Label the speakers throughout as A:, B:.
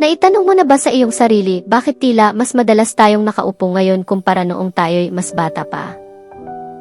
A: Naitanong mo na ba sa iyong sarili bakit tila mas madalas tayong nakaupo ngayon kumpara noong tayo'y mas bata pa?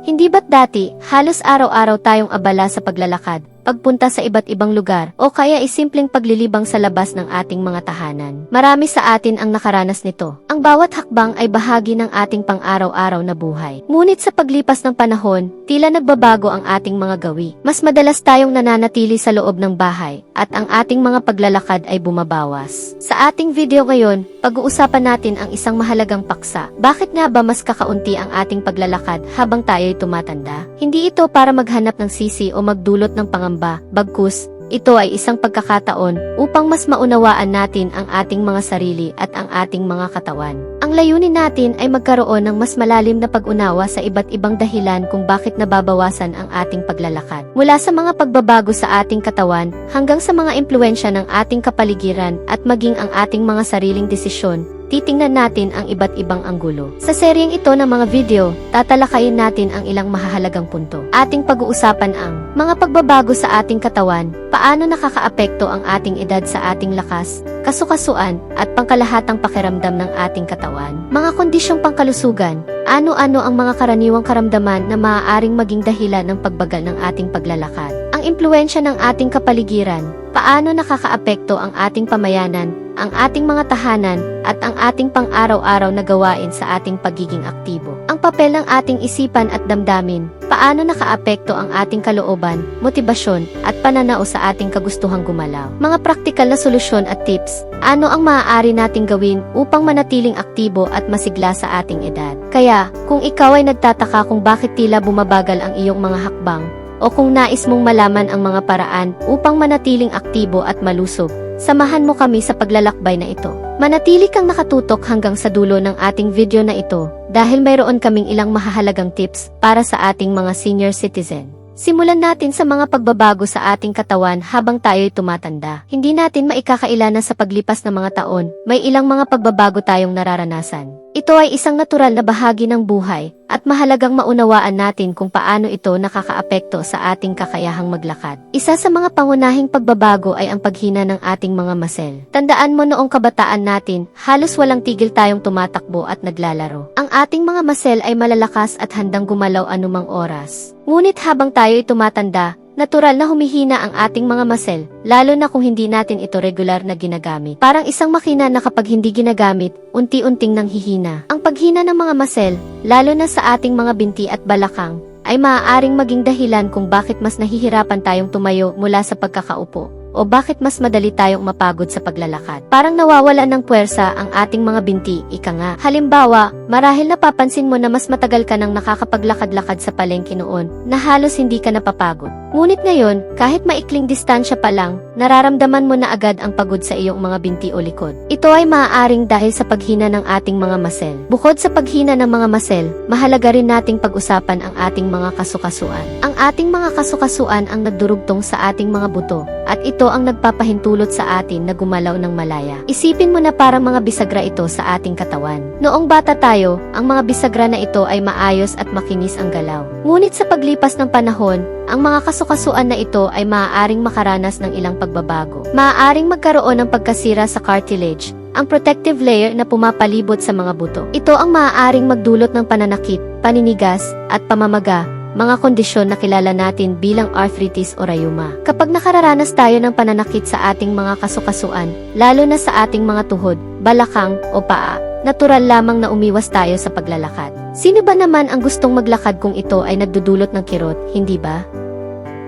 A: Hindi ba't dati, halos araw-araw tayong abala sa paglalakad, pagpunta sa iba't ibang lugar, o kaya isimpleng paglilibang sa labas ng ating mga tahanan. Marami sa atin ang nakaranas nito. Bawat hakbang ay bahagi ng ating pang-araw-araw na buhay. Ngunit sa paglipas ng panahon, tila nagbabago ang ating mga gawi. Mas madalas tayong nananatili sa loob ng bahay, at ang ating mga paglalakad ay bumabawas. Sa ating video ngayon, pag-uusapan natin ang isang mahalagang paksa. Bakit nga ba mas kakaunti ang ating paglalakad habang tayo'y tumatanda? Hindi ito para maghanap ng sisi o magdulot ng pangamba, bagkus, ito ay isang pagkakataon upang mas maunawaan natin ang ating mga sarili at ang ating mga katawan. Ang layunin natin ay magkaroon ng mas malalim na pag-unawa sa iba't ibang dahilan kung bakit nababawasan ang ating paglalakad. Mula sa mga pagbabago sa ating katawan hanggang sa mga impluensya ng ating kapaligiran at maging ang ating mga sariling desisyon, titingnan natin ang iba't ibang anggulo. Sa seryeng ito ng mga video, tatalakayin natin ang ilang mahahalagang punto. Ating pag-uusapan ang mga pagbabago sa ating katawan, paano nakakaapekto ang ating edad sa ating lakas, kasukasuan, at pangkalahatang pakiramdam ng ating katawan. Mga kondisyong pangkalusugan, ano-ano ang mga karaniwang karamdaman na maaaring maging dahilan ng pagbagal ng ating paglalakad. Ang impluensya ng ating kapaligiran, paano nakakaapekto ang ating pamayanan, ang ating mga tahanan, at ang ating pang-araw-araw na gawain sa ating pagiging aktibo. Ang papel ng ating isipan at damdamin, paano nakaapekto ang ating kalooban, motibasyon, at pananao sa ating kagustuhang gumalaw. Mga praktikal na solusyon at tips, ano ang maaari nating gawin upang manatiling aktibo at masigla sa ating edad. Kaya, kung ikaw ay nagtataka kung bakit tila bumabagal ang iyong mga hakbang, o kung nais mong malaman ang mga paraan upang manatiling aktibo at malusog, samahan mo kami sa paglalakbay na ito. Manatili kang nakatutok hanggang sa dulo ng ating video na ito dahil mayroon kaming ilang mahahalagang tips para sa ating mga senior citizen. Simulan natin sa mga pagbabago sa ating katawan habang tayo'y tumatanda. Hindi natin maikakailanan sa paglipas ng mga taon, may ilang mga pagbabago tayong nararanasan. Ito ay isang natural na bahagi ng buhay at mahalagang maunawaan natin kung paano ito nakakaapekto sa ating kakayahang maglakad. Isa sa mga pangunahing pagbabago ay ang paghina ng ating mga masel. Tandaan mo noong kabataan natin, halos walang tigil tayong tumatakbo at naglalaro. Ang ating mga masel ay malalakas at handang gumalaw anumang oras. Ngunit habang tayo'y tumatanda, Natural na humihina ang ating mga masel, lalo na kung hindi natin ito regular na ginagamit. Parang isang makina na kapag hindi ginagamit, unti-unting nanghihina. Ang paghina ng mga masel, lalo na sa ating mga binti at balakang, ay maaaring maging dahilan kung bakit mas nahihirapan tayong tumayo mula sa pagkakaupo o bakit mas madali tayong mapagod sa paglalakad. Parang nawawala ng puwersa ang ating mga binti, ika nga. Halimbawa, marahil napapansin mo na mas matagal ka nang nakakapaglakad-lakad sa palengke noon, na halos hindi ka napapagod. Ngunit ngayon, kahit maikling distansya pa lang, nararamdaman mo na agad ang pagod sa iyong mga binti o likod. Ito ay maaaring dahil sa paghina ng ating mga masel. Bukod sa paghina ng mga masel, mahalaga rin nating pag-usapan ang ating mga kasukasuan. Ang ating mga kasukasuan ang nagdurugtong sa ating mga buto, at ito ang nagpapahintulot sa atin na gumalaw ng malaya. Isipin mo na parang mga bisagra ito sa ating katawan. Noong bata tayo, ang mga bisagra na ito ay maayos at makinis ang galaw. Ngunit sa paglipas ng panahon, ang mga kasukasuan na ito ay maaaring makaranas ng ilang pagbabago. Maaaring magkaroon ng pagkasira sa cartilage, ang protective layer na pumapalibot sa mga buto. Ito ang maaaring magdulot ng pananakit, paninigas, at pamamaga, mga kondisyon na kilala natin bilang arthritis o rayuma. Kapag nakararanas tayo ng pananakit sa ating mga kasukasuan, lalo na sa ating mga tuhod, balakang o paa, natural lamang na umiwas tayo sa paglalakad. Sino ba naman ang gustong maglakad kung ito ay nagdudulot ng kirot, hindi ba?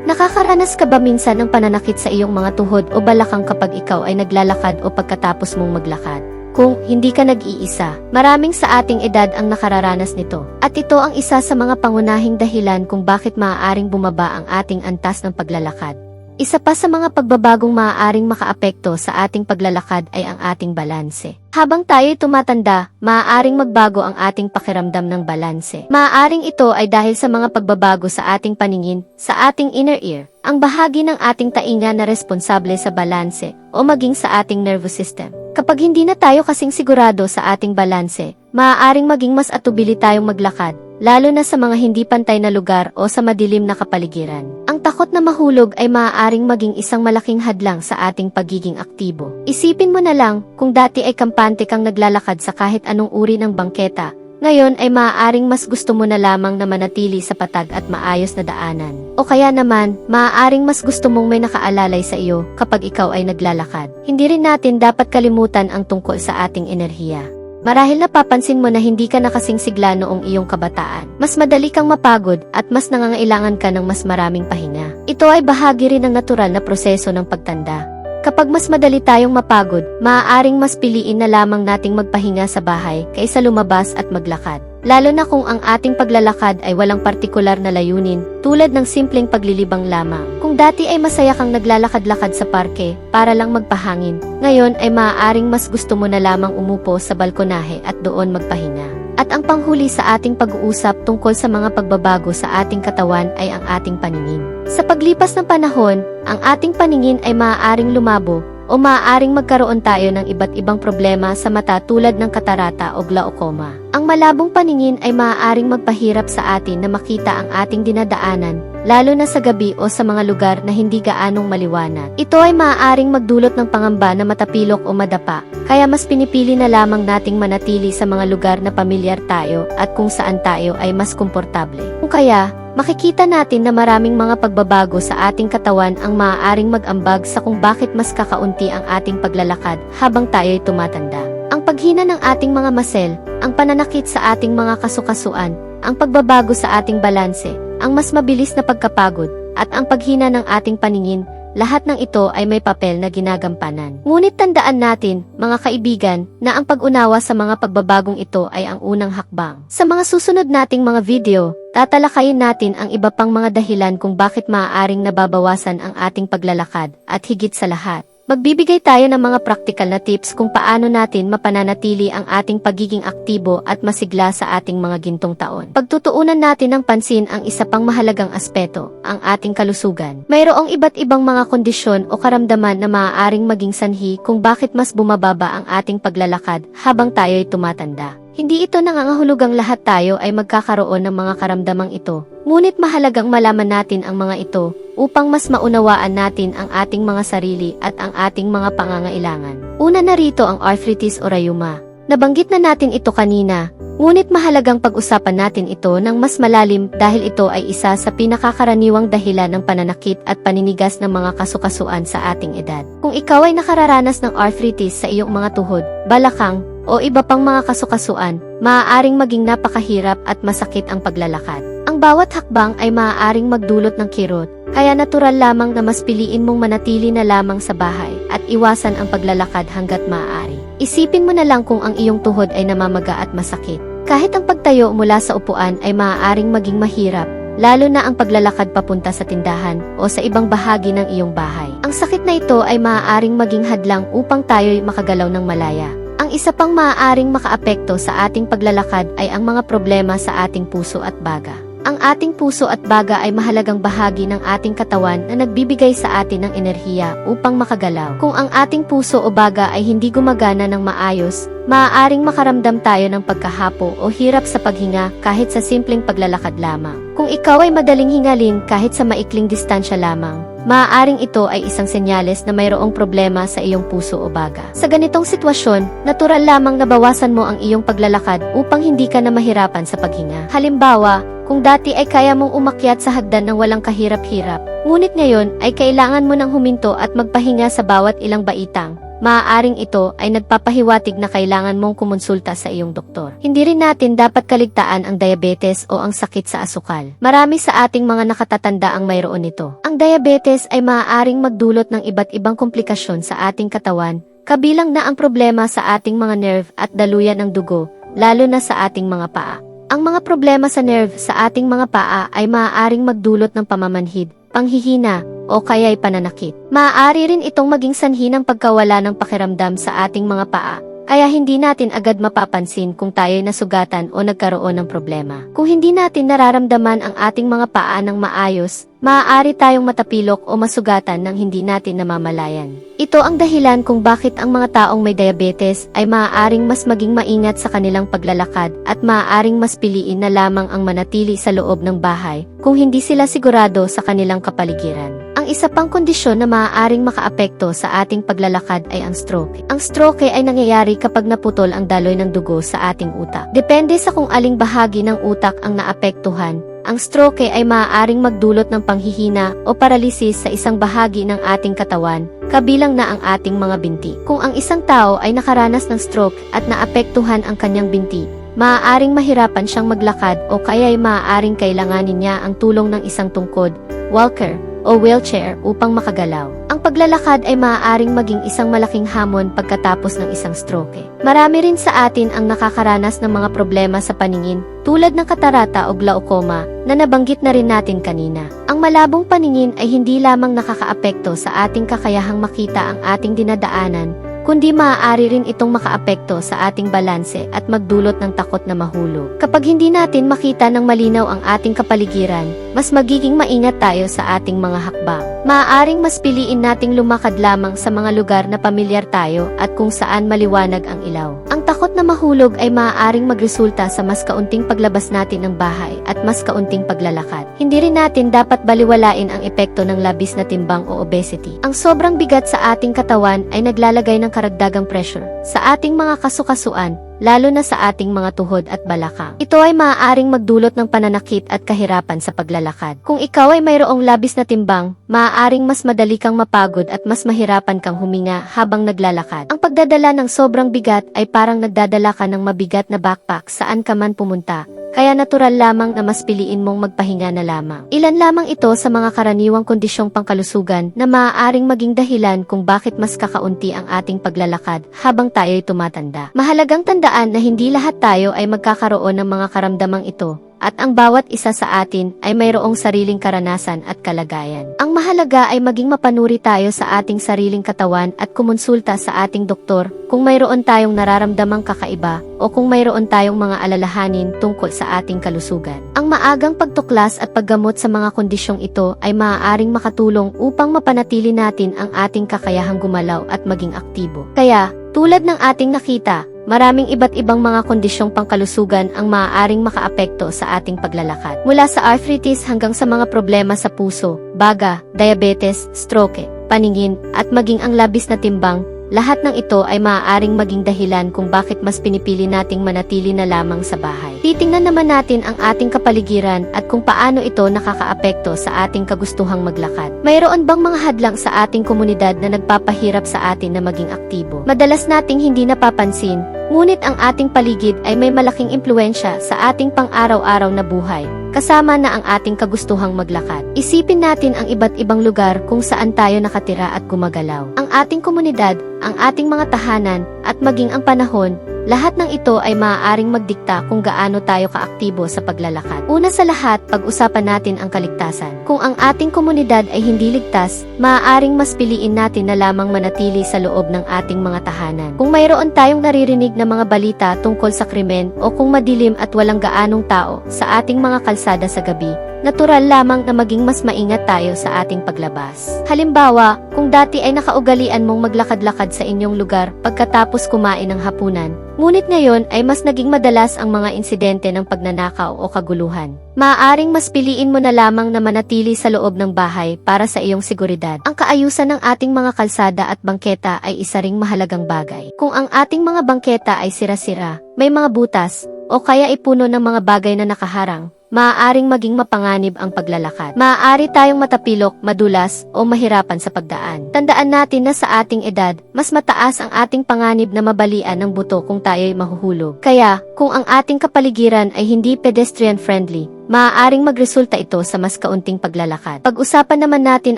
A: Nakakaranas ka ba minsan ng pananakit sa iyong mga tuhod o balakang kapag ikaw ay naglalakad o pagkatapos mong maglakad? Kung hindi ka nag-iisa, maraming sa ating edad ang nakararanas nito. At ito ang isa sa mga pangunahing dahilan kung bakit maaaring bumaba ang ating antas ng paglalakad. Isa pa sa mga pagbabagong maaaring makaapekto sa ating paglalakad ay ang ating balanse. Habang tayo'y tumatanda, maaaring magbago ang ating pakiramdam ng balanse. Maaaring ito ay dahil sa mga pagbabago sa ating paningin, sa ating inner ear, ang bahagi ng ating tainga na responsable sa balanse o maging sa ating nervous system. Kapag hindi na tayo kasing sigurado sa ating balanse, maaaring maging mas atubili tayong maglakad, lalo na sa mga hindi pantay na lugar o sa madilim na kapaligiran. Ang takot na mahulog ay maaaring maging isang malaking hadlang sa ating pagiging aktibo. Isipin mo na lang, kung dati ay kampante kang naglalakad sa kahit anong uri ng bangketa, ngayon ay maaaring mas gusto mo na lamang na manatili sa patag at maayos na daanan. O kaya naman, maaaring mas gusto mong may nakaalalay sa iyo kapag ikaw ay naglalakad. Hindi rin natin dapat kalimutan ang tungkol sa ating enerhiya. Marahil napapansin mo na hindi ka nakasing sigla noong iyong kabataan. Mas madali kang mapagod at mas nangangailangan ka ng mas maraming pahinga. Ito ay bahagi rin ng natural na proseso ng pagtanda. Kapag mas madali tayong mapagod, maaaring mas piliin na lamang nating magpahinga sa bahay kaysa lumabas at maglakad. Lalo na kung ang ating paglalakad ay walang partikular na layunin, tulad ng simpleng paglilibang lamang. Kung dati ay masaya kang naglalakad-lakad sa parke para lang magpahangin, ngayon ay maaaring mas gusto mo na lamang umupo sa balkonahe at doon magpahinga. At ang panghuli sa ating pag-uusap tungkol sa mga pagbabago sa ating katawan ay ang ating paningin. Sa paglipas ng panahon, ang ating paningin ay maaaring lumabo o maaaring magkaroon tayo ng iba't ibang problema sa mata tulad ng katarata o glaucoma. Ang malabong paningin ay maaaring magpahirap sa atin na makita ang ating dinadaanan, lalo na sa gabi o sa mga lugar na hindi gaanong maliwanag. Ito ay maaaring magdulot ng pangamba na matapilok o madapa, kaya mas pinipili na lamang nating manatili sa mga lugar na pamilyar tayo at kung saan tayo ay mas komportable. Kung kaya, makikita natin na maraming mga pagbabago sa ating katawan ang maaaring mag-ambag sa kung bakit mas kakaunti ang ating paglalakad habang tayo'y tumatanda. Ang paghina ng ating mga masel, ang pananakit sa ating mga kasukasuan, ang pagbabago sa ating balanse, ang mas mabilis na pagkapagod, at ang paghina ng ating paningin, lahat ng ito ay may papel na ginagampanan. Ngunit tandaan natin, mga kaibigan, na ang pag-unawa sa mga pagbabagong ito ay ang unang hakbang. Sa mga susunod nating mga video, tatalakayin natin ang iba pang mga dahilan kung bakit maaaring nababawasan ang ating paglalakad at higit sa lahat. Magbibigay tayo ng mga praktikal na tips kung paano natin mapananatili ang ating pagiging aktibo at masigla sa ating mga gintong taon. Pagtutuunan natin ng pansin ang isa pang mahalagang aspeto, ang ating kalusugan. Mayroong iba't ibang mga kondisyon o karamdaman na maaaring maging sanhi kung bakit mas bumababa ang ating paglalakad habang tayo'y tumatanda. Hindi ito nangangahulugang lahat tayo ay magkakaroon ng mga karamdamang ito, ngunit mahalagang malaman natin ang mga ito upang mas maunawaan natin ang ating mga sarili at ang ating mga pangangailangan. Una na rito ang arthritis o rayuma. Nabanggit na natin ito kanina, ngunit mahalagang pag-usapan natin ito ng mas malalim dahil ito ay isa sa pinakakaraniwang dahilan ng pananakit at paninigas ng mga kasukasuan sa ating edad. Kung ikaw ay nakararanas ng arthritis sa iyong mga tuhod, balakang, o iba pang mga kasukasuan, maaaring maging napakahirap at masakit ang paglalakad. Ang bawat hakbang ay maaaring magdulot ng kirot, kaya natural lamang na mas piliin mong manatili na lamang sa bahay at iwasan ang paglalakad hanggat maaari. Isipin mo na lang kung ang iyong tuhod ay namamaga at masakit. Kahit ang pagtayo mula sa upuan ay maaaring maging mahirap, lalo na ang paglalakad papunta sa tindahan o sa ibang bahagi ng iyong bahay. Ang sakit na ito ay maaaring maging hadlang upang tayo'y makagalaw ng malaya. Isa pang maaaring makaapekto sa ating paglalakad ay ang mga problema sa ating puso at baga. Ang ating puso at baga ay mahalagang bahagi ng ating katawan na nagbibigay sa atin ng enerhiya upang makagalaw. Kung ang ating puso o baga ay hindi gumagana ng maayos, maaaring makaramdam tayo ng pagkahapo o hirap sa paghinga kahit sa simpleng paglalakad lamang. Kung ikaw ay madaling hingalin kahit sa maikling distansya lamang, maaaring ito ay isang senyales na mayroong problema sa iyong puso o baga. Sa ganitong sitwasyon, natural lamang nabawasan mo ang iyong paglalakad upang hindi ka na mahirapan sa paghinga. Halimbawa, kung dati ay kaya mong umakyat sa hagdan ng walang kahirap-hirap, ngunit ngayon ay kailangan mo ng huminto at magpahinga sa bawat ilang baitang, maaaring ito ay nagpapahiwatig na kailangan mong kumonsulta sa iyong doktor. Hindi rin natin dapat kaligtaan ang diabetes o ang sakit sa asukal. Marami sa ating mga nakatatanda ang mayroon nito. Ang diabetes ay maaaring magdulot ng iba't ibang komplikasyon sa ating katawan, kabilang na ang problema sa ating mga nerve at daluyan ng dugo, lalo na sa ating mga paa. Ang mga problema sa nerve sa ating mga paa ay maaaring magdulot ng pamamanhid, panghihina, o kaya'y pananakit. Maaari rin itong maging sanhi ng pagkawala ng pakiramdam sa ating mga paa, kaya hindi natin agad mapapansin kung tayo'y nasugatan o nagkaroon ng problema. Kung hindi natin nararamdaman ang ating mga paa ng maayos, maaari tayong matapilok o masugatan ng hindi natin namamalayan. Ito ang dahilan kung bakit ang mga taong may diabetes ay maaaring mas maging maingat sa kanilang paglalakad at maaaring mas piliin na lamang ang manatili sa loob ng bahay kung hindi sila sigurado sa kanilang kapaligiran. Ang isa pang kondisyon na maaaring makaapekto sa ating paglalakad ay ang stroke. Ang stroke ay nangyayari kapag naputol ang daloy ng dugo sa ating utak. Depende sa kung aling bahagi ng utak ang naapektuhan, ang stroke ay maaaring magdulot ng panghihina o paralisis sa isang bahagi ng ating katawan, kabilang na ang ating mga binti. Kung ang isang tao ay nakaranas ng stroke at naapektuhan ang kanyang binti, maaaring mahirapan siyang maglakad o kaya ay maaaring kailanganin niya ang tulong ng isang tungkod, walker, o wheelchair upang makagalaw. Ang paglalakad ay maaaring maging isang malaking hamon pagkatapos ng isang stroke. Marami rin sa atin ang nakakaranas ng mga problema sa paningin tulad ng katarata o glaucoma na nabanggit na rin natin kanina. Ang malabong paningin ay hindi lamang nakakaapekto sa ating kakayahang makita ang ating dinadaanan, kundi maaari rin itong makaapekto sa ating balanse at magdulot ng takot na mahulog. Kapag hindi natin makita ng malinaw ang ating kapaligiran, mas magiging maingat tayo sa ating mga hakbang. Maaaring mas piliin nating lumakad lamang sa mga lugar na pamilyar tayo at kung saan maliwanag ang ilaw. Ang takot na mahulog ay maaaring magresulta sa mas kaunting paglabas natin ng bahay at mas kaunting paglalakad. Hindi rin natin dapat baliwalain ang epekto ng labis na timbang o obesity. Ang sobrang bigat sa ating katawan ay naglalagay ng karagdagang pressure sa ating mga kasukasuan, lalo na sa ating mga tuhod at balakang. Ito ay maaaring magdulot ng pananakit at kahirapan sa paglalakad. Kung ikaw ay mayroong labis na timbang, maaaring mas madali kang mapagod at mas mahirapan kang huminga habang naglalakad. Ang pagdadala ng sobrang bigat ay parang nagdadala ka ng mabigat na backpack saan ka man pumunta, kaya natural lamang na mas piliin mong magpahinga na lamang. Ilan lamang ito sa mga karaniwang kondisyong pangkalusugan na maaaring maging dahilan kung bakit mas kakaunti ang ating paglalakad habang tayo'y tumatanda. Mahalagang tandaan na hindi lahat tayo ay magkakaroon ng mga karamdamang ito at ang bawat isa sa atin ay mayroong sariling karanasan at kalagayan. Ang mahalaga ay maging mapanuri tayo sa ating sariling katawan at kumonsulta sa ating doktor kung mayroon tayong nararamdamang kakaiba o kung mayroon tayong mga alalahanin tungkol sa ating kalusugan. Ang maagang pagtuklas at paggamot sa mga kondisyong ito ay maaaring makatulong upang mapanatili natin ang ating kakayahang gumalaw at maging aktibo. Kaya, tulad ng ating nakita, Maraming iba't ibang mga kondisyong pangkalusugan ang maaaring makaapekto sa ating paglalakad. Mula sa arthritis hanggang sa mga problema sa puso, baga, diabetes, stroke, paningin, at maging ang labis na timbang, lahat ng ito ay maaaring maging dahilan kung bakit mas pinipili nating manatili na lamang sa bahay. Titingnan naman natin ang ating kapaligiran at kung paano ito nakakaapekto sa ating kagustuhang maglakad. Mayroon bang mga hadlang sa ating komunidad na nagpapahirap sa atin na maging aktibo? Madalas nating hindi napapansin, ngunit ang ating paligid ay may malaking impluensya sa ating pang-araw-araw na buhay kasama na ang ating kagustuhang maglakad. Isipin natin ang iba't ibang lugar kung saan tayo nakatira at gumagalaw. Ang ating komunidad, ang ating mga tahanan, at maging ang panahon, lahat ng ito ay maaaring magdikta kung gaano tayo kaaktibo sa paglalakad. Una sa lahat, pag-usapan natin ang kaligtasan. Kung ang ating komunidad ay hindi ligtas, maaaring mas piliin natin na lamang manatili sa loob ng ating mga tahanan. Kung mayroon tayong naririnig na mga balita tungkol sa krimen o kung madilim at walang gaanong tao sa ating mga kalsada sa gabi, natural lamang na maging mas maingat tayo sa ating paglabas. Halimbawa, kung dati ay nakaugalian mong maglakad-lakad sa inyong lugar pagkatapos kumain ng hapunan, ngunit ngayon ay mas naging madalas ang mga insidente ng pagnanakaw o kaguluhan. Maaaring mas piliin mo na lamang na manatili sa loob ng bahay para sa iyong seguridad. Ang kaayusan ng ating mga kalsada at bangketa ay isa ring mahalagang bagay. Kung ang ating mga bangketa ay sira-sira, may mga butas, o kaya ipuno ng mga bagay na nakaharang, maaaring maging mapanganib ang paglalakad. Maaari tayong matapilok, madulas, o mahirapan sa pagdaan. Tandaan natin na sa ating edad, mas mataas ang ating panganib na mabalian ng buto kung tayo'y mahuhulog. Kaya, kung ang ating kapaligiran ay hindi pedestrian-friendly, maaaring magresulta ito sa mas kaunting paglalakad. Pag-usapan naman natin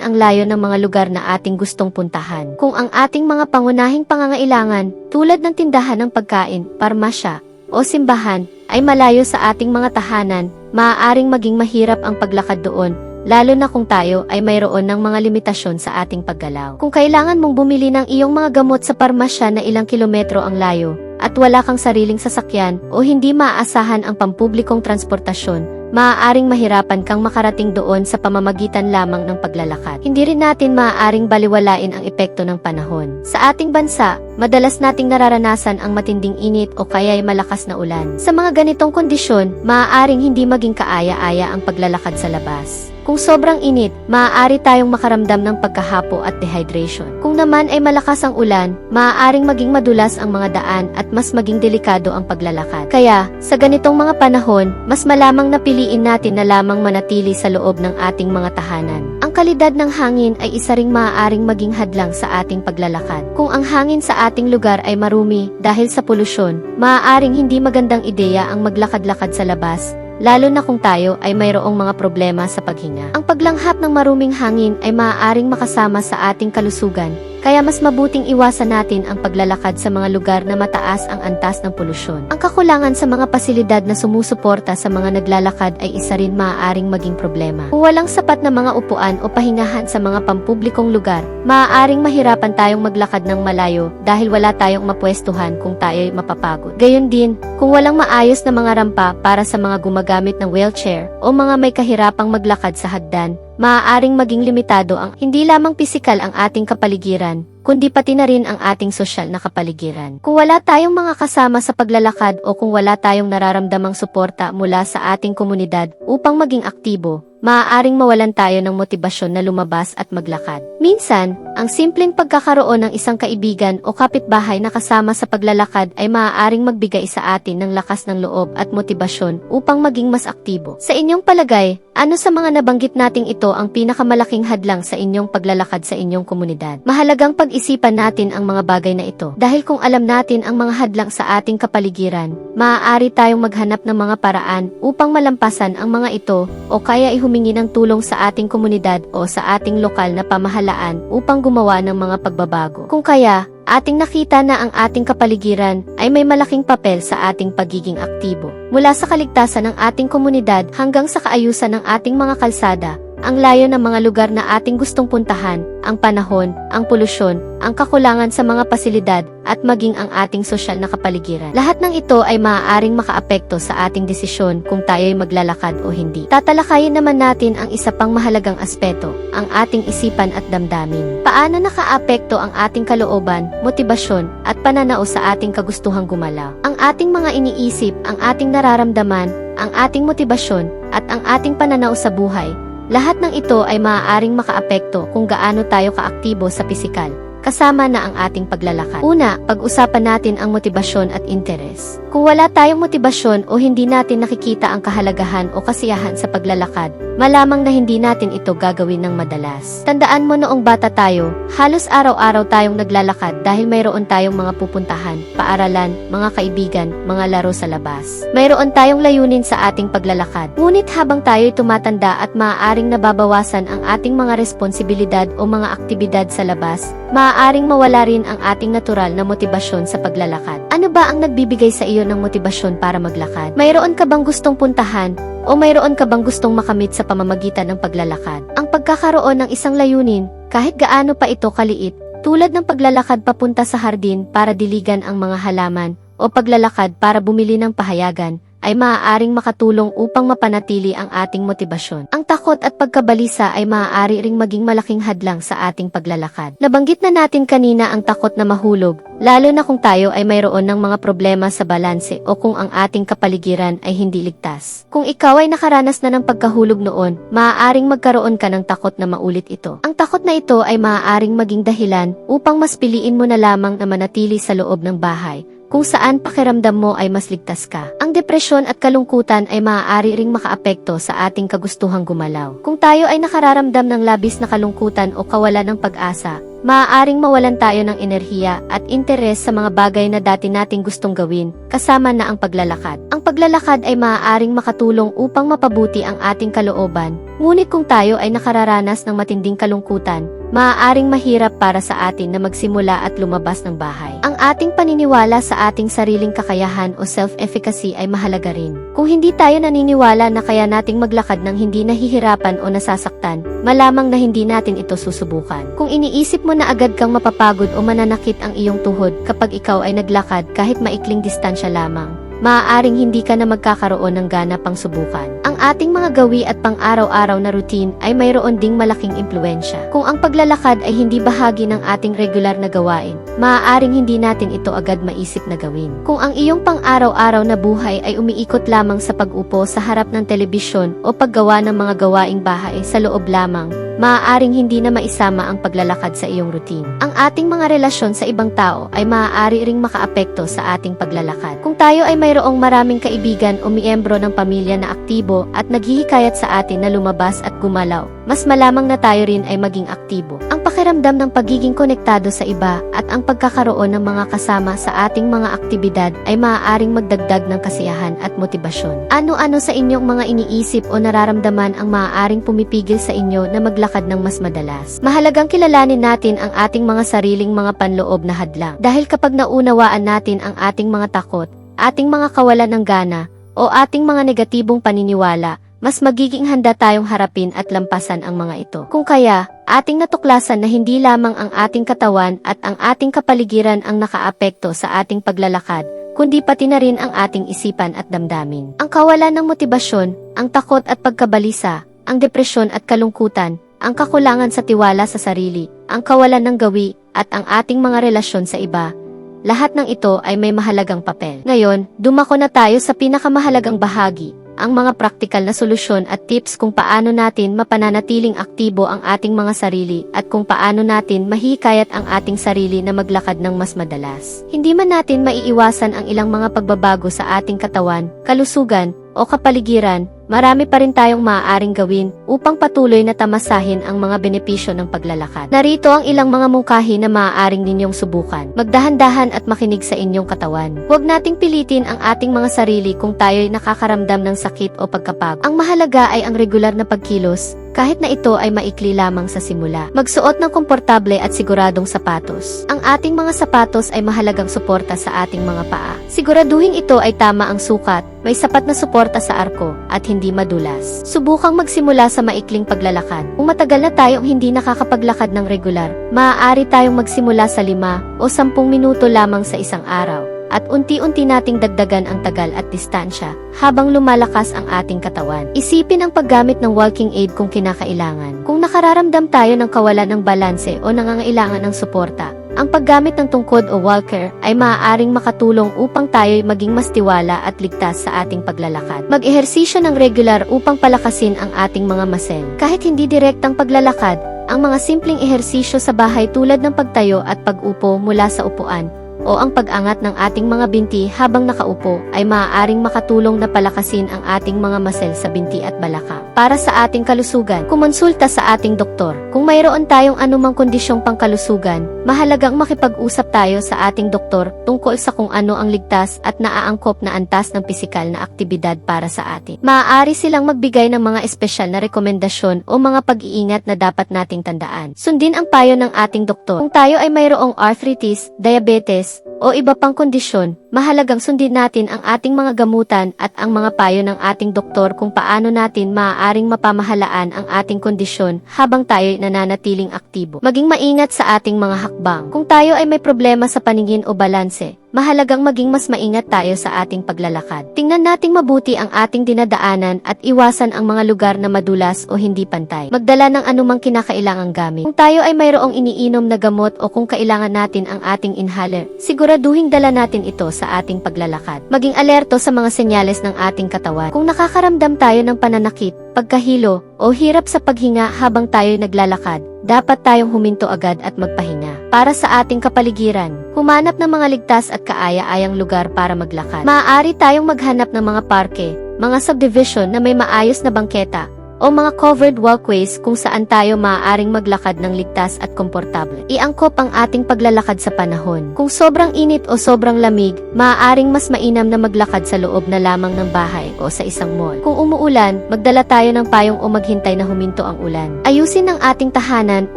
A: ang layo ng mga lugar na ating gustong puntahan. Kung ang ating mga pangunahing pangangailangan, tulad ng tindahan ng pagkain, parmasya, o simbahan, ay malayo sa ating mga tahanan, maaaring maging mahirap ang paglakad doon, lalo na kung tayo ay mayroon ng mga limitasyon sa ating paggalaw. Kung kailangan mong bumili ng iyong mga gamot sa parmasya na ilang kilometro ang layo, at wala kang sariling sasakyan o hindi maaasahan ang pampublikong transportasyon, maaaring mahirapan kang makarating doon sa pamamagitan lamang ng paglalakad. Hindi rin natin maaaring baliwalain ang epekto ng panahon. Sa ating bansa, madalas nating nararanasan ang matinding init o kaya'y malakas na ulan. Sa mga ganitong kondisyon, maaaring hindi maging kaaya-aya ang paglalakad sa labas. Kung sobrang init, maaari tayong makaramdam ng pagkahapo at dehydration. Kung naman ay malakas ang ulan, maaaring maging madulas ang mga daan at mas maging delikado ang paglalakad. Kaya, sa ganitong mga panahon, mas malamang napiliin natin na lamang manatili sa loob ng ating mga tahanan. Ang kalidad ng hangin ay isa ring maaaring maging hadlang sa ating paglalakad. Kung ang hangin ating lugar ay marumi dahil sa polusyon, maaaring hindi magandang ideya ang maglakad-lakad sa labas lalo na kung tayo ay mayroong mga problema sa paghinga. Ang paglanghap ng maruming hangin ay maaaring makasama sa ating kalusugan, kaya mas mabuting iwasan natin ang paglalakad sa mga lugar na mataas ang antas ng polusyon. Ang kakulangan sa mga pasilidad na sumusuporta sa mga naglalakad ay isa rin maaaring maging problema. Kung walang sapat na mga upuan o pahingahan sa mga pampublikong lugar, maaaring mahirapan tayong maglakad ng malayo dahil wala tayong mapwestuhan kung tayo'y mapapagod. Gayon din, kung walang maayos na mga rampa para sa mga gumagamit ng wheelchair o mga may kahirapang maglakad sa hagdan, maaaring maging limitado ang hindi lamang pisikal ang ating kapaligiran, kundi pati na rin ang ating sosyal na kapaligiran. Kung wala tayong mga kasama sa paglalakad o kung wala tayong nararamdamang suporta mula sa ating komunidad upang maging aktibo, maaaring mawalan tayo ng motibasyon na lumabas at maglakad. Minsan, ang simpleng pagkakaroon ng isang kaibigan o kapitbahay na kasama sa paglalakad ay maaaring magbigay sa atin ng lakas ng loob at motibasyon upang maging mas aktibo. Sa inyong palagay, ano sa mga nabanggit nating ito ang pinakamalaking hadlang sa inyong paglalakad sa inyong komunidad? Mahalagang pag-isipan natin ang mga bagay na ito dahil kung alam natin ang mga hadlang sa ating kapaligiran, maaari tayong maghanap ng mga paraan upang malampasan ang mga ito o kaya ihumingi ng tulong sa ating komunidad o sa ating lokal na pamahalaan upang gumawa ng mga pagbabago. Kung kaya, ating nakita na ang ating kapaligiran ay may malaking papel sa ating pagiging aktibo. Mula sa kaligtasan ng ating komunidad hanggang sa kaayusan ng ating mga kalsada, ang layo ng mga lugar na ating gustong puntahan, ang panahon, ang polusyon, ang kakulangan sa mga pasilidad, at maging ang ating sosyal na kapaligiran. Lahat ng ito ay maaaring makaapekto sa ating desisyon kung tayo'y maglalakad o hindi. Tatalakayin naman natin ang isa pang mahalagang aspeto, ang ating isipan at damdamin. Paano nakaapekto ang ating kalooban, motibasyon, at pananao sa ating kagustuhang gumalaw? Ang ating mga iniisip, ang ating nararamdaman, ang ating motibasyon, at ang ating pananaw sa buhay, lahat ng ito ay maaaring makaapekto kung gaano tayo kaaktibo sa pisikal, kasama na ang ating paglalakad. Una, pag-usapan natin ang motibasyon at interes. Kung wala tayong motibasyon o hindi natin nakikita ang kahalagahan o kasiyahan sa paglalakad, malamang na hindi natin ito gagawin ng madalas. Tandaan mo noong bata tayo, halos araw-araw tayong naglalakad dahil mayroon tayong mga pupuntahan, paaralan, mga kaibigan, mga laro sa labas. Mayroon tayong layunin sa ating paglalakad. Ngunit habang tayo'y tumatanda at maaaring nababawasan ang ating mga responsibilidad o mga aktibidad sa labas, maaaring mawala rin ang ating natural na motibasyon sa paglalakad. Ano ba ang nagbibigay sa iyo ng motibasyon para maglakad? Mayroon ka bang gustong puntahan o mayroon ka bang gustong makamit sa pamamagitan ng paglalakad? Ang pagkakaroon ng isang layunin, kahit gaano pa ito kaliit, tulad ng paglalakad papunta sa hardin para diligan ang mga halaman o paglalakad para bumili ng pahayagan, ay maaaring makatulong upang mapanatili ang ating motibasyon. Ang takot at pagkabalisa ay maaari ring maging malaking hadlang sa ating paglalakad. Nabanggit na natin kanina ang takot na mahulog, lalo na kung tayo ay mayroon ng mga problema sa balanse o kung ang ating kapaligiran ay hindi ligtas. Kung ikaw ay nakaranas na ng pagkahulog noon, maaaring magkaroon ka ng takot na maulit ito. Ang takot na ito ay maaaring maging dahilan upang mas piliin mo na lamang na manatili sa loob ng bahay kung saan pakiramdam mo ay mas ligtas ka. Ang depresyon at kalungkutan ay maaari ring makaapekto sa ating kagustuhang gumalaw. Kung tayo ay nakararamdam ng labis na kalungkutan o kawalan ng pag-asa, maaaring mawalan tayo ng enerhiya at interes sa mga bagay na dati nating gustong gawin, kasama na ang paglalakad. Ang paglalakad ay maaaring makatulong upang mapabuti ang ating kalooban, ngunit kung tayo ay nakararanas ng matinding kalungkutan, maaaring mahirap para sa atin na magsimula at lumabas ng bahay. Ang ating paniniwala sa ating sariling kakayahan o self-efficacy ay mahalaga rin. Kung hindi tayo naniniwala na kaya nating maglakad ng hindi nahihirapan o nasasaktan, malamang na hindi natin ito susubukan. Kung iniisip mo na agad kang mapapagod o mananakit ang iyong tuhod kapag ikaw ay naglakad kahit maikling distansya lamang, maaaring hindi ka na magkakaroon ng gana pang subukan. Ang ating mga gawi at pang-araw-araw na routine ay mayroon ding malaking impluensya. Kung ang paglalakad ay hindi bahagi ng ating regular na gawain, maaaring hindi natin ito agad maisip na gawin. Kung ang iyong pang-araw-araw na buhay ay umiikot lamang sa pag-upo sa harap ng telebisyon o paggawa ng mga gawaing bahay sa loob lamang, maaaring hindi na maisama ang paglalakad sa iyong routine. Ang ating mga relasyon sa ibang tao ay maaari ring makaapekto sa ating paglalakad. Kung tayo ay mayroong maraming kaibigan o miyembro ng pamilya na aktibo at naghihikayat sa atin na lumabas at gumalaw, mas malamang na tayo rin ay maging aktibo. Ang pakiramdam ng pagiging konektado sa iba at ang pagkakaroon ng mga kasama sa ating mga aktibidad ay maaaring magdagdag ng kasiyahan at motibasyon. Ano-ano sa inyong mga iniisip o nararamdaman ang maaaring pumipigil sa inyo na maglakad ng mas madalas? Mahalagang kilalanin natin ang ating mga sariling mga panloob na hadlang. Dahil kapag naunawaan natin ang ating mga takot, ating mga kawalan ng gana, o ating mga negatibong paniniwala, mas magiging handa tayong harapin at lampasan ang mga ito. Kung kaya, ating natuklasan na hindi lamang ang ating katawan at ang ating kapaligiran ang nakaapekto sa ating paglalakad, kundi pati na rin ang ating isipan at damdamin. Ang kawalan ng motibasyon, ang takot at pagkabalisa, ang depresyon at kalungkutan, ang kakulangan sa tiwala sa sarili, ang kawalan ng gawi, at ang ating mga relasyon sa iba, lahat ng ito ay may mahalagang papel. Ngayon, dumako na tayo sa pinakamahalagang bahagi, ang mga praktikal na solusyon at tips kung paano natin mapananatiling aktibo ang ating mga sarili at kung paano natin mahikayat ang ating sarili na maglakad ng mas madalas. Hindi man natin maiiwasan ang ilang mga pagbabago sa ating katawan, kalusugan, o kapaligiran, marami pa rin tayong maaaring gawin upang patuloy na tamasahin ang mga benepisyo ng paglalakad. Narito ang ilang mga mungkahi na maaaring ninyong subukan. Magdahan-dahan at makinig sa inyong katawan. Huwag nating pilitin ang ating mga sarili kung tayo'y nakakaramdam ng sakit o pagkapagod. Ang mahalaga ay ang regular na pagkilos, kahit na ito ay maikli lamang sa simula. Magsuot ng komportable at siguradong sapatos. Ang ating mga sapatos ay mahalagang suporta sa ating mga paa. Siguraduhin ito ay tama ang sukat, may sapat na suporta sa arko, at hindi madulas. Subukang magsimula sa maikling paglalakad. Kung matagal na tayong hindi nakakapaglakad ng regular, maaari tayong magsimula sa 5 o 10 minuto lamang sa isang araw at unti-unti nating dagdagan ang tagal at distansya habang lumalakas ang ating katawan. Isipin ang paggamit ng walking aid kung kinakailangan. Kung nakararamdam tayo ng kawalan ng balanse o nangangailangan ng suporta, ang paggamit ng tungkod o walker ay maaaring makatulong upang tayo'y maging mas tiwala at ligtas sa ating paglalakad. Mag-ehersisyo ng regular upang palakasin ang ating mga muscle. Kahit hindi direktang paglalakad, ang mga simpleng ehersisyo sa bahay tulad ng pagtayo at pag-upo mula sa upuan o ang pag-angat ng ating mga binti habang nakaupo ay maaaring makatulong na palakasin ang ating mga masel sa binti at balakang. Para sa ating kalusugan, kumonsulta sa ating doktor. Kung mayroon tayong anumang kondisyong pangkalusugan, mahalagang makipag-usap tayo sa ating doktor tungkol sa kung ano ang ligtas at naaangkop na antas ng pisikal na aktibidad para sa atin. Maaari silang magbigay ng mga espesyal na rekomendasyon o mga pag-iingat na dapat nating tandaan. Sundin ang payo ng ating doktor. Kung tayo ay mayroong arthritis, diabetes, o iba pang kondisyon, mahalagang sundin natin ang ating mga gamutan at ang mga payo ng ating doktor kung paano natin maaaring mapamahalaan ang ating kondisyon habang tayo nananatiling aktibo. Maging maingat sa ating mga hakbang. Kung tayo ay may problema sa paningin o balanse, mahalagang maging mas maingat tayo sa ating paglalakad. Tingnan nating mabuti ang ating dinadaanan at iwasan ang mga lugar na madulas o hindi pantay. Magdala ng anumang kinakailangang gamit. Kung tayo ay mayroong iniinom na gamot o kung kailangan natin ang ating inhaler, siguraduhin dala natin ito sa ating paglalakad. Maging alerto sa mga senyales ng ating katawan. Kung nakakaramdam tayo ng pananakit, pagkahilo, o hirap sa paghinga habang tayo'y naglalakad, dapat tayong huminto agad at magpahinga. Para sa ating kapaligiran, humanap ng mga ligtas at kaaya-ayang lugar para maglakad. Maaari tayong maghanap ng mga parke, mga subdivision na may maayos na bangketa, o mga covered walkways kung saan tayo maaaring maglakad ng ligtas at komportable. Iangkop ang ating paglalakad sa panahon. Kung sobrang init o sobrang lamig, maaaring mas mainam na maglakad sa loob na lamang ng bahay o sa isang mall. Kung umuulan, magdala tayo ng payong o maghintay na huminto ang ulan. Ayusin ang ating tahanan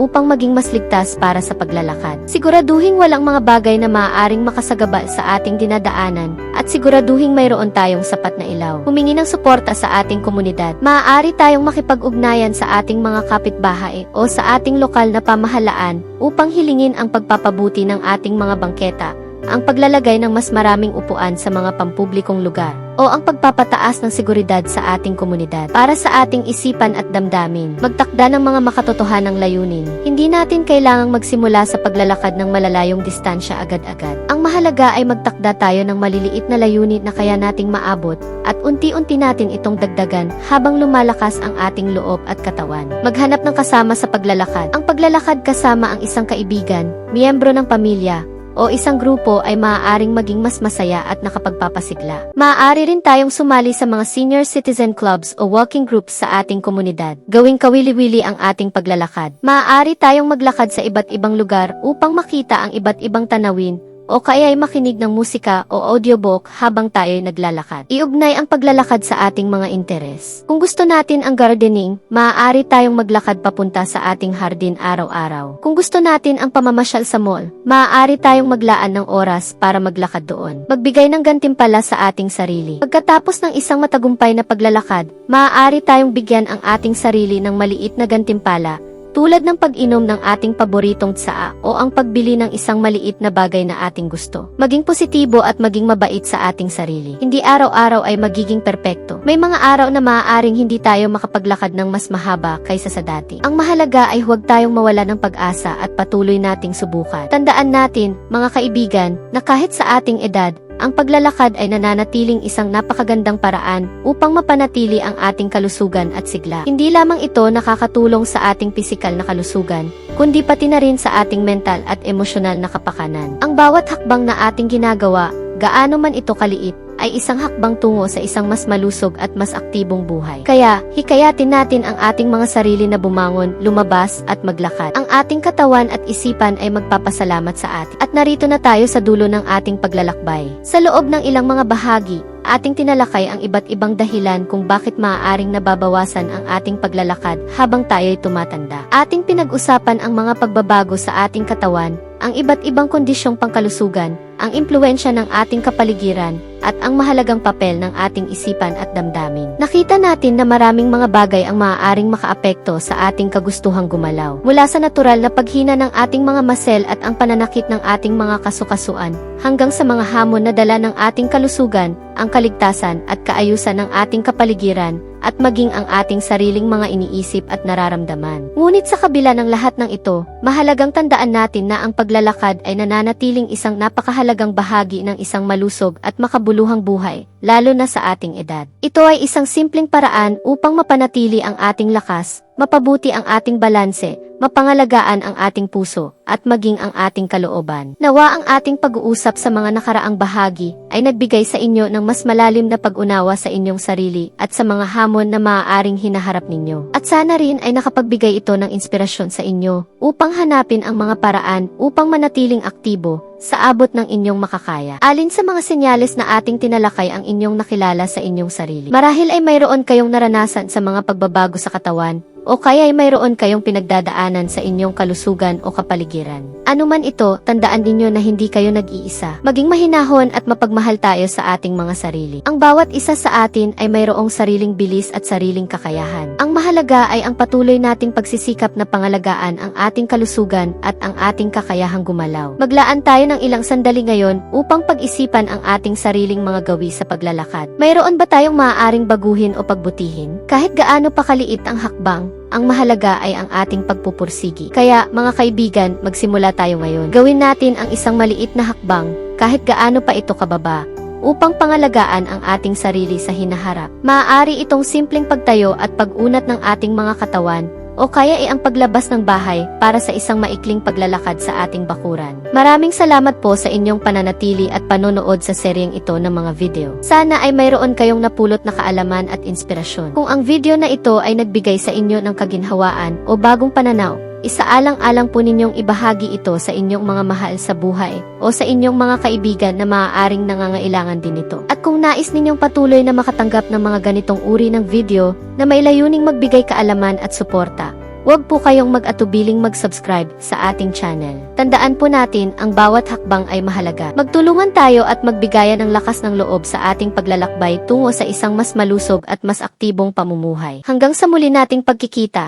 A: upang maging mas ligtas para sa paglalakad. Siguraduhin walang mga bagay na maaaring makasagaba sa ating dinadaanan at siguraduhin mayroon tayong sapat na ilaw. Humingi ng suporta sa ating komunidad. Maaari tayong makipag-ugnayan sa ating mga kapitbahay o sa ating lokal na pamahalaan upang hilingin ang pagpapabuti ng ating mga bangketa, ang paglalagay ng mas maraming upuan sa mga pampublikong lugar, o ang pagpapataas ng seguridad sa ating komunidad para sa ating isipan at damdamin. Magtakda ng mga makatotohanang layunin. Hindi natin kailangang magsimula sa paglalakad ng malalayong distansya agad-agad. Ang mahalaga ay magtakda tayo ng maliliit na layunin na kaya nating maabot at unti-unti natin itong dagdagan habang lumalakas ang ating loob at katawan. Maghanap ng kasama sa paglalakad. Ang paglalakad kasama ang isang kaibigan, miyembro ng pamilya, o isang grupo ay maaaring maging mas masaya at nakapagpapasigla. Maaari rin tayong sumali sa mga senior citizen clubs o walking groups sa ating komunidad. Gawing kawili-wili ang ating paglalakad. Maaari tayong maglakad sa iba't ibang lugar upang makita ang iba't ibang tanawin o kaya ay makinig ng musika o audiobook habang tayo'y naglalakad. Iugnay ang paglalakad sa ating mga interes. Kung gusto natin ang gardening, maaari tayong maglakad papunta sa ating hardin araw-araw. Kung gusto natin ang pamamasyal sa mall, maaari tayong maglaan ng oras para maglakad doon. Magbigay ng gantimpala sa ating sarili. Pagkatapos ng isang matagumpay na paglalakad, maaari tayong bigyan ang ating sarili ng maliit na gantimpala tulad ng pag-inom ng ating paboritong tsaa o ang pagbili ng isang maliit na bagay na ating gusto. Maging positibo at maging mabait sa ating sarili. Hindi araw-araw ay magiging perpekto. May mga araw na maaaring hindi tayo makapaglakad ng mas mahaba kaysa sa dati. Ang mahalaga ay huwag tayong mawala ng pag-asa at patuloy nating subukan. Tandaan natin, mga kaibigan, na kahit sa ating edad, ang paglalakad ay nananatiling isang napakagandang paraan upang mapanatili ang ating kalusugan at sigla. Hindi lamang ito nakakatulong sa ating pisikal na kalusugan, kundi pati na rin sa ating mental at emosyonal na kapakanan. Ang bawat hakbang na ating ginagawa, gaano man ito kaliit, ay isang hakbang tungo sa isang mas malusog at mas aktibong buhay. Kaya, hikayatin natin ang ating mga sarili na bumangon, lumabas at maglakad. Ang ating katawan at isipan ay magpapasalamat sa atin. At narito na tayo sa dulo ng ating paglalakbay. Sa loob ng ilang mga bahagi, ating tinalakay ang iba't ibang dahilan kung bakit maaaring nababawasan ang ating paglalakad habang tayo'y tumatanda. Ating pinag-usapan ang mga pagbabago sa ating katawan, ang iba't ibang kondisyong pangkalusugan, ang impluensya ng ating kapaligiran, at ang mahalagang papel ng ating isipan at damdamin. Nakita natin na maraming mga bagay ang maaaring makaapekto sa ating kagustuhang gumalaw. Mula sa natural na paghina ng ating mga masel at ang pananakit ng ating mga kasukasuan, hanggang sa mga hamon na dala ng ating kalusugan, ang kaligtasan at kaayusan ng ating kapaligiran, at maging ang ating sariling mga iniisip at nararamdaman. Ngunit sa kabila ng lahat ng ito, mahalagang tandaan natin na ang paglalakad ay nananatiling isang napakahalagang bahagi ng isang malusog at makabuluhang buhay, lalo na sa ating edad. Ito ay isang simpleng paraan upang mapanatili ang ating lakas, mapabuti ang ating balanse, mapangalagaan ang ating puso, at maging ang ating kalooban. Nawa ang ating pag-uusap sa mga nakaraang bahagi ay nagbigay sa inyo ng mas malalim na pag-unawa sa inyong sarili at sa mga hamon na maaaring hinaharap ninyo. At sana rin ay nakapagbigay ito ng inspirasyon sa inyo upang hanapin ang mga paraan upang manatiling aktibo sa abot ng inyong makakaya. Alin sa mga senyales na ating tinalakay ang inyong nakilala sa inyong sarili. Marahil ay mayroon kayong naranasan sa mga pagbabago sa katawan, o kaya ay mayroon kayong pinagdadaanan sa inyong kalusugan o kapaligiran. Ano man ito, tandaan ninyo na hindi kayo nag-iisa. Maging mahinahon at mapagmahal tayo sa ating mga sarili. Ang bawat isa sa atin ay mayroong sariling bilis at sariling kakayahan. Ang mahalaga ay ang patuloy nating pagsisikap na pangalagaan ang ating kalusugan at ang ating kakayahang gumalaw. Maglaan tayo ng ilang sandali ngayon upang pag-isipan ang ating sariling mga gawi sa paglalakad. Mayroon ba tayong maaaring baguhin o pagbutihin? Kahit gaano pa kaliit ang hakbang, ang mahalaga ay ang ating pagpupursigi. Kaya mga kaibigan, magsimula tayo ngayon. Gawin natin ang isang maliit na hakbang, kahit gaano pa ito kababa, upang pangalagaan ang ating sarili sa hinaharap. Maaari itong simpleng pagtayo at pag-unat ng ating mga katawan o kaya ay ang paglabas ng bahay para sa isang maikling paglalakad sa ating bakuran. Maraming salamat po sa inyong pananatili at panonood sa seryeng ito ng mga video. Sana ay mayroon kayong napulot na kaalaman at inspirasyon. Kung ang video na ito ay nagbigay sa inyo ng kaginhawaan o bagong pananaw, Isaalang-alang po ninyong ibahagi ito sa inyong mga mahal sa buhay o sa inyong mga kaibigan na maaaring nangangailangan din ito. At kung nais ninyong patuloy na makatanggap ng mga ganitong uri ng video na may layuning magbigay kaalaman at suporta, huwag po kayong mag-atubiling mag-subscribe sa ating channel. Tandaan po natin ang bawat hakbang ay mahalaga. Magtulungan tayo at magbigayan ng lakas ng loob sa ating paglalakbay tungo sa isang mas malusog at mas aktibong pamumuhay. Hanggang sa muli nating pagkikita.